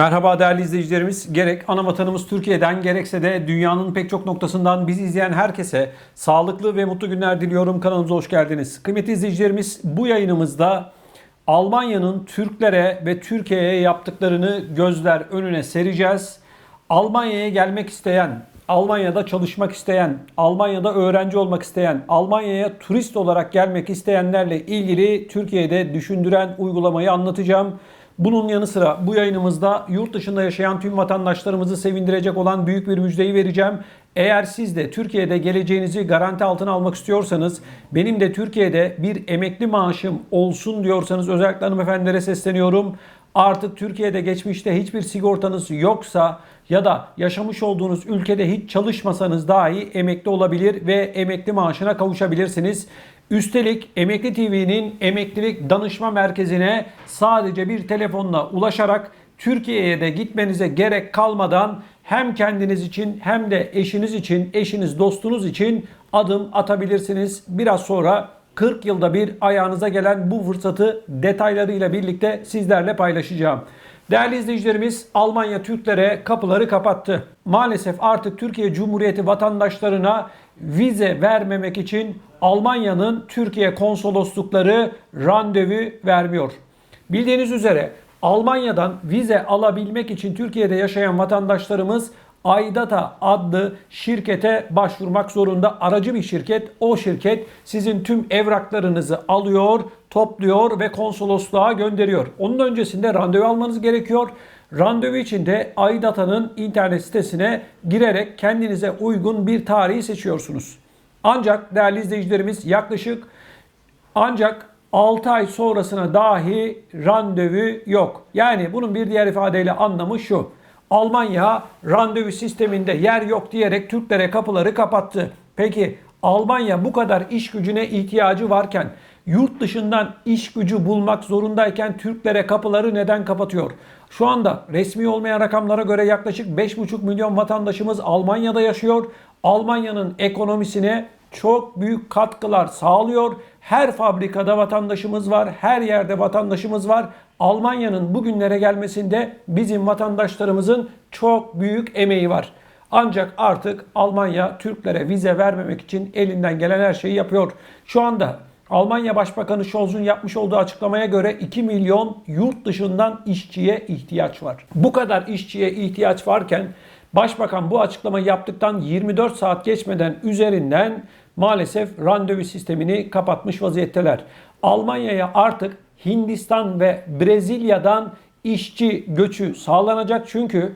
Merhaba değerli izleyicilerimiz. Gerek ana vatanımız Türkiye'den gerekse de dünyanın pek çok noktasından bizi izleyen herkese sağlıklı ve mutlu günler diliyorum. Kanalımıza hoş geldiniz. Kıymetli izleyicilerimiz bu yayınımızda Almanya'nın Türklere ve Türkiye'ye yaptıklarını gözler önüne sereceğiz. Almanya'ya gelmek isteyen, Almanya'da çalışmak isteyen, Almanya'da öğrenci olmak isteyen, Almanya'ya turist olarak gelmek isteyenlerle ilgili Türkiye'de düşündüren uygulamayı anlatacağım. Bunun yanı sıra bu yayınımızda yurt dışında yaşayan tüm vatandaşlarımızı sevindirecek olan büyük bir müjdeyi vereceğim. Eğer siz de Türkiye'de geleceğinizi garanti altına almak istiyorsanız, benim de Türkiye'de bir emekli maaşım olsun diyorsanız özellikle hanımefendilere sesleniyorum. Artık Türkiye'de geçmişte hiçbir sigortanız yoksa ya da yaşamış olduğunuz ülkede hiç çalışmasanız dahi emekli olabilir ve emekli maaşına kavuşabilirsiniz. Üstelik Emekli TV'nin emeklilik danışma merkezine sadece bir telefonla ulaşarak Türkiye'ye de gitmenize gerek kalmadan hem kendiniz için hem de eşiniz için, eşiniz dostunuz için adım atabilirsiniz. Biraz sonra 40 yılda bir ayağınıza gelen bu fırsatı detaylarıyla birlikte sizlerle paylaşacağım. Değerli izleyicilerimiz Almanya Türklere kapıları kapattı. Maalesef artık Türkiye Cumhuriyeti vatandaşlarına vize vermemek için Almanya'nın Türkiye konsoloslukları randevu vermiyor. Bildiğiniz üzere Almanya'dan vize alabilmek için Türkiye'de yaşayan vatandaşlarımız Aydata adlı şirkete başvurmak zorunda. Aracı bir şirket. O şirket sizin tüm evraklarınızı alıyor, topluyor ve konsolosluğa gönderiyor. Onun öncesinde randevu almanız gerekiyor. Randevu için de Aydata'nın internet sitesine girerek kendinize uygun bir tarihi seçiyorsunuz. Ancak değerli izleyicilerimiz yaklaşık ancak 6 ay sonrasına dahi randevu yok. Yani bunun bir diğer ifadeyle anlamı şu. Almanya randevu sisteminde yer yok diyerek Türklere kapıları kapattı. Peki Almanya bu kadar iş gücüne ihtiyacı varken yurt dışından iş gücü bulmak zorundayken Türklere kapıları neden kapatıyor? Şu anda resmi olmayan rakamlara göre yaklaşık 5,5 milyon vatandaşımız Almanya'da yaşıyor. Almanya'nın ekonomisine çok büyük katkılar sağlıyor. Her fabrikada vatandaşımız var, her yerde vatandaşımız var. Almanya'nın bugünlere gelmesinde bizim vatandaşlarımızın çok büyük emeği var. Ancak artık Almanya Türklere vize vermemek için elinden gelen her şeyi yapıyor. Şu anda Almanya Başbakanı Scholz'un yapmış olduğu açıklamaya göre 2 milyon yurt dışından işçiye ihtiyaç var. Bu kadar işçiye ihtiyaç varken Başbakan bu açıklamayı yaptıktan 24 saat geçmeden üzerinden maalesef randevu sistemini kapatmış vaziyetteler. Almanya'ya artık Hindistan ve Brezilya'dan işçi göçü sağlanacak çünkü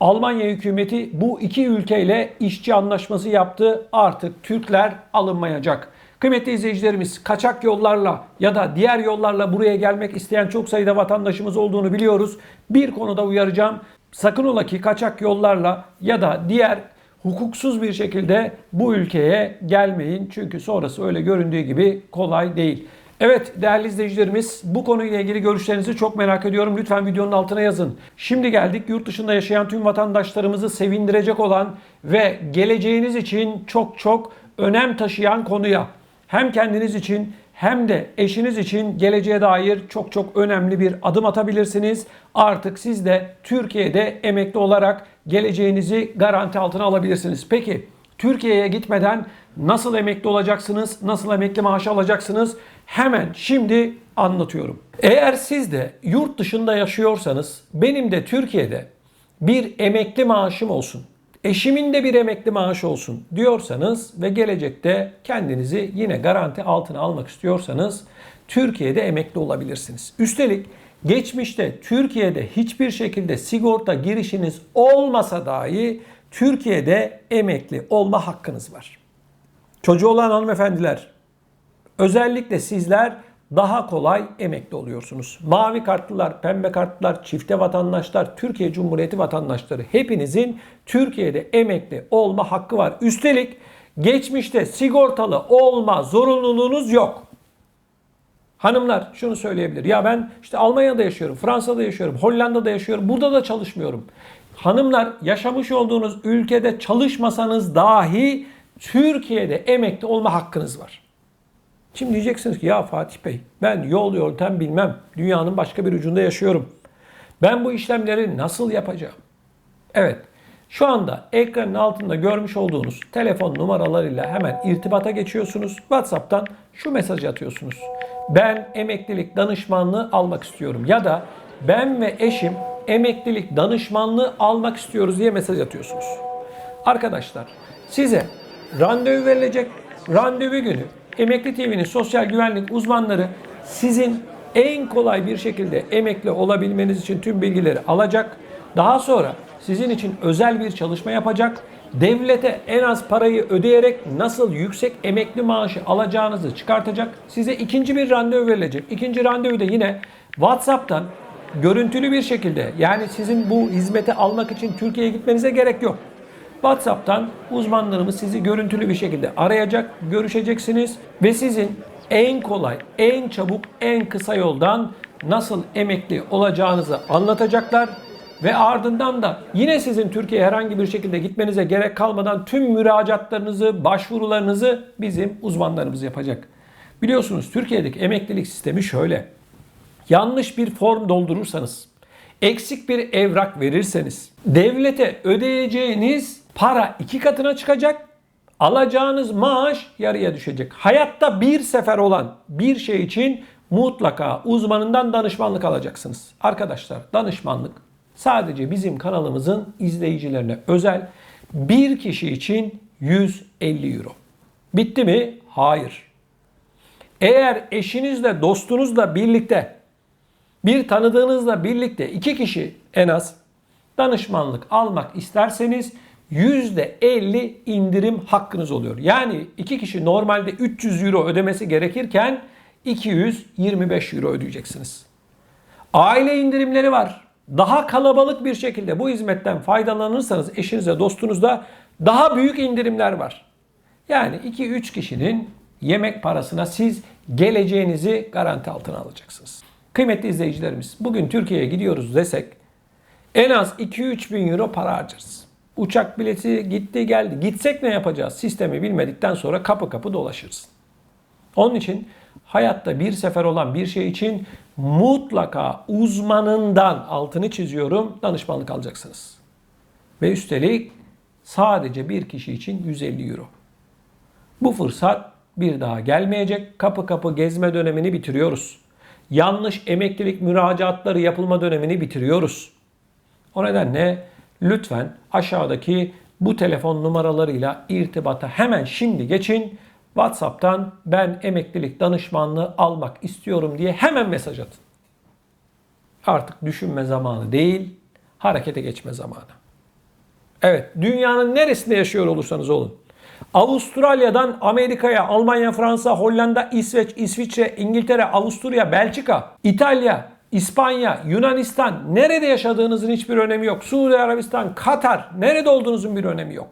Almanya hükümeti bu iki ülkeyle işçi anlaşması yaptı. Artık Türkler alınmayacak. Kıymetli izleyicilerimiz kaçak yollarla ya da diğer yollarla buraya gelmek isteyen çok sayıda vatandaşımız olduğunu biliyoruz. Bir konuda uyaracağım. Sakın ola ki kaçak yollarla ya da diğer hukuksuz bir şekilde bu ülkeye gelmeyin. Çünkü sonrası öyle göründüğü gibi kolay değil. Evet değerli izleyicilerimiz bu konuyla ilgili görüşlerinizi çok merak ediyorum. Lütfen videonun altına yazın. Şimdi geldik yurt dışında yaşayan tüm vatandaşlarımızı sevindirecek olan ve geleceğiniz için çok çok önem taşıyan konuya. Hem kendiniz için hem de eşiniz için geleceğe dair çok çok önemli bir adım atabilirsiniz. Artık siz de Türkiye'de emekli olarak geleceğinizi garanti altına alabilirsiniz. Peki Türkiye'ye gitmeden nasıl emekli olacaksınız? Nasıl emekli maaşı alacaksınız? Hemen şimdi anlatıyorum. Eğer siz de yurt dışında yaşıyorsanız benim de Türkiye'de bir emekli maaşım olsun eşimin de bir emekli maaşı olsun diyorsanız ve gelecekte kendinizi yine garanti altına almak istiyorsanız Türkiye'de emekli olabilirsiniz. Üstelik geçmişte Türkiye'de hiçbir şekilde sigorta girişiniz olmasa dahi Türkiye'de emekli olma hakkınız var. Çocuğu olan hanımefendiler özellikle sizler daha kolay emekli oluyorsunuz. Mavi kartlılar, pembe kartlılar, çifte vatandaşlar, Türkiye Cumhuriyeti vatandaşları hepinizin Türkiye'de emekli olma hakkı var. Üstelik geçmişte sigortalı olma zorunluluğunuz yok. Hanımlar şunu söyleyebilir. Ya ben işte Almanya'da yaşıyorum, Fransa'da yaşıyorum, Hollanda'da yaşıyorum, burada da çalışmıyorum. Hanımlar yaşamış olduğunuz ülkede çalışmasanız dahi Türkiye'de emekli olma hakkınız var. Şimdi diyeceksiniz ki ya Fatih Bey ben yol yöntem bilmem. Dünyanın başka bir ucunda yaşıyorum. Ben bu işlemleri nasıl yapacağım? Evet. Şu anda ekranın altında görmüş olduğunuz telefon numaralarıyla hemen irtibata geçiyorsunuz. WhatsApp'tan şu mesajı atıyorsunuz. Ben emeklilik danışmanlığı almak istiyorum ya da ben ve eşim emeklilik danışmanlığı almak istiyoruz diye mesaj atıyorsunuz. Arkadaşlar size randevu verilecek. Randevu günü Emekli TV'nin sosyal güvenlik uzmanları sizin en kolay bir şekilde emekli olabilmeniz için tüm bilgileri alacak. Daha sonra sizin için özel bir çalışma yapacak. Devlete en az parayı ödeyerek nasıl yüksek emekli maaşı alacağınızı çıkartacak. Size ikinci bir randevu verilecek. İkinci randevu da yine WhatsApp'tan görüntülü bir şekilde yani sizin bu hizmeti almak için Türkiye'ye gitmenize gerek yok. WhatsApp'tan uzmanlarımız sizi görüntülü bir şekilde arayacak, görüşeceksiniz ve sizin en kolay, en çabuk, en kısa yoldan nasıl emekli olacağınızı anlatacaklar ve ardından da yine sizin Türkiye'ye herhangi bir şekilde gitmenize gerek kalmadan tüm müracaatlarınızı, başvurularınızı bizim uzmanlarımız yapacak. Biliyorsunuz Türkiye'deki emeklilik sistemi şöyle. Yanlış bir form doldurursanız, eksik bir evrak verirseniz, devlete ödeyeceğiniz para iki katına çıkacak, alacağınız maaş yarıya düşecek. Hayatta bir sefer olan bir şey için mutlaka uzmanından danışmanlık alacaksınız. Arkadaşlar danışmanlık sadece bizim kanalımızın izleyicilerine özel bir kişi için 150 euro. Bitti mi? Hayır. Eğer eşinizle, dostunuzla birlikte, bir tanıdığınızla birlikte iki kişi en az danışmanlık almak isterseniz %50 indirim hakkınız oluyor. Yani iki kişi normalde 300 euro ödemesi gerekirken 225 euro ödeyeceksiniz. Aile indirimleri var. Daha kalabalık bir şekilde bu hizmetten faydalanırsanız eşinize, dostunuzda daha büyük indirimler var. Yani 2-3 kişinin yemek parasına siz geleceğinizi garanti altına alacaksınız. Kıymetli izleyicilerimiz, bugün Türkiye'ye gidiyoruz desek en az 2-3 bin euro para harcarız. Uçak bileti gitti geldi. Gitsek ne yapacağız? Sistemi bilmedikten sonra kapı kapı dolaşırız. Onun için hayatta bir sefer olan bir şey için mutlaka uzmanından altını çiziyorum danışmanlık alacaksınız. Ve üstelik sadece bir kişi için 150 euro. Bu fırsat bir daha gelmeyecek. Kapı kapı gezme dönemini bitiriyoruz. Yanlış emeklilik müracaatları yapılma dönemini bitiriyoruz. O nedenle lütfen aşağıdaki bu telefon numaralarıyla irtibata hemen şimdi geçin. WhatsApp'tan ben emeklilik danışmanlığı almak istiyorum diye hemen mesaj atın. Artık düşünme zamanı değil, harekete geçme zamanı. Evet, dünyanın neresinde yaşıyor olursanız olun. Avustralya'dan Amerika'ya, Almanya, Fransa, Hollanda, İsveç, İsviçre, İngiltere, Avusturya, Belçika, İtalya, İspanya, Yunanistan, nerede yaşadığınızın hiçbir önemi yok. Suudi Arabistan, Katar, nerede olduğunuzun bir önemi yok.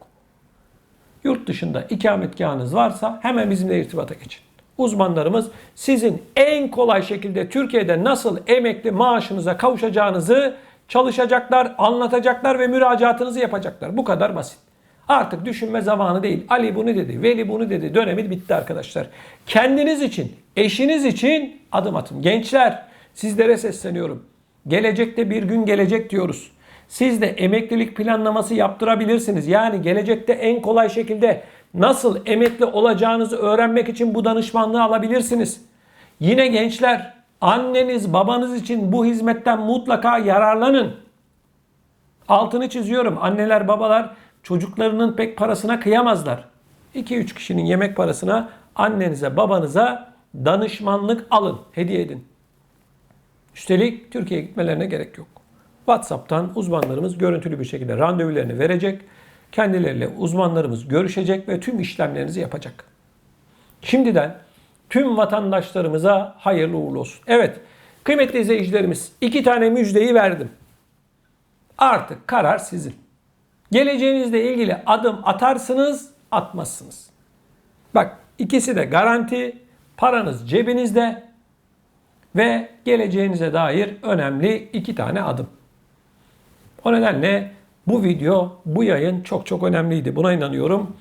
Yurt dışında ikametgahınız varsa hemen bizimle irtibata geçin. Uzmanlarımız sizin en kolay şekilde Türkiye'de nasıl emekli maaşınıza kavuşacağınızı çalışacaklar, anlatacaklar ve müracaatınızı yapacaklar. Bu kadar basit. Artık düşünme zamanı değil. Ali bunu dedi, Veli bunu dedi. Dönemi bitti arkadaşlar. Kendiniz için, eşiniz için adım atın. Gençler sizlere sesleniyorum. Gelecekte bir gün gelecek diyoruz. Siz de emeklilik planlaması yaptırabilirsiniz. Yani gelecekte en kolay şekilde nasıl emekli olacağınızı öğrenmek için bu danışmanlığı alabilirsiniz. Yine gençler anneniz babanız için bu hizmetten mutlaka yararlanın. Altını çiziyorum. Anneler babalar çocuklarının pek parasına kıyamazlar. 2-3 kişinin yemek parasına annenize babanıza danışmanlık alın, hediye edin. Üstelik Türkiye'ye gitmelerine gerek yok. WhatsApp'tan uzmanlarımız görüntülü bir şekilde randevularını verecek. Kendileriyle uzmanlarımız görüşecek ve tüm işlemlerinizi yapacak. Şimdiden tüm vatandaşlarımıza hayırlı uğurlu olsun. Evet, kıymetli izleyicilerimiz iki tane müjdeyi verdim. Artık karar sizin. Geleceğinizle ilgili adım atarsınız, atmazsınız. Bak ikisi de garanti, paranız cebinizde ve geleceğinize dair önemli iki tane adım. O nedenle bu video, bu yayın çok çok önemliydi. Buna inanıyorum.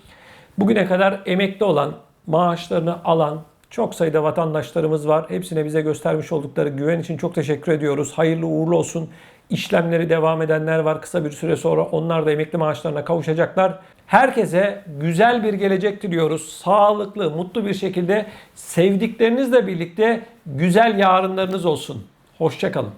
Bugüne kadar emekli olan, maaşlarını alan çok sayıda vatandaşlarımız var. Hepsine bize göstermiş oldukları güven için çok teşekkür ediyoruz. Hayırlı uğurlu olsun. İşlemleri devam edenler var. Kısa bir süre sonra onlar da emekli maaşlarına kavuşacaklar. Herkese güzel bir gelecek diliyoruz. Sağlıklı, mutlu bir şekilde sevdiklerinizle birlikte güzel yarınlarınız olsun. Hoşçakalın.